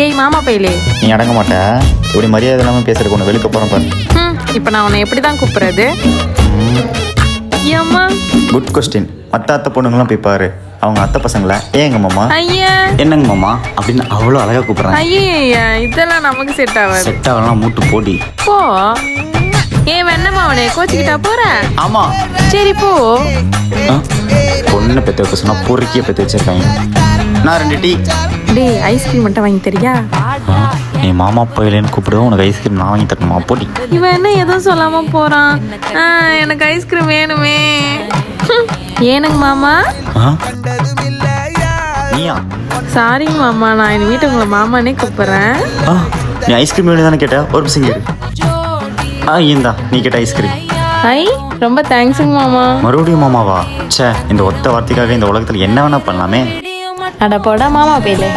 டேய் மாமா பையலே. நீ அடங்க மாட்ட. இப்படி மரியாதை இல்லாமல் பேசுறதுக்கு ஒன்று வெளுக்க போகிறேன் பாரு. ம் இப்போ நான் உன்னை எப்படி தான் கூப்பிடுறது? ஏம்மா? குட் கொஸ்டின் மற்ற அத்தை பொண்ணுங்களாம் போய் பாரு. அவங்க அத்தை பசங்கள? ஏங்க மாமா? ஐயா. என்னங்க மாமா? அப்படின்னு அவ்வளோ அழகாக கூப்பிட்றாங்க. ஐயா இதெல்லாம் நமக்கு செட் ஆகாது. செட் ஆகலாம் மூட்டு போடி. போ. ஏன் வெண்ணமா அவனே கோச்சிக்கிட்டா போற? ஆமாம் சரி போ. பொண்ணை பெற்று வைக்க சொன்னால் பொறுக்கிய பெற்று வச்சிருக்காங்க. நான் ரெண்டு டீ. டேய் ஐஸ்கிரீம் மட்டும் வாங்கி தரியா? நீ மாமா போயிலேன்னு கூப்பிடுவோம் உனக்கு ஐஸ்கிரீம் நான் வாங்கி தரணுமா? போடி இவன் என்ன எதுவும் சொல்லாம போறான்? ஆ, எனக்கு ஐஸ்கிரீம் வேணுமே. ஏனுங்க மாமா? ஆ? நீயா? சாரிங்க மாமா நான் என் வீட்டு உங்களை மாமானே கூப்பிடுறேன். ஆ நீ ஐஸ்கிரீம் வேணும் தானே கேட்ட? ஒரு நிமிஷம் இரு. ஆ இந்தா நீ கேட்ட ஐஸ்கிரீம் ஐ ரொம்ப தேங்க்ஸுங்க மாமா. மறுபடியும் மாமாவா? ச்சே இந்த ஒத்த வார்த்தைக்காக இந்த உலகத்தில் என்ன வேணா பண்ணலாமே? அட போட மாமா பேலே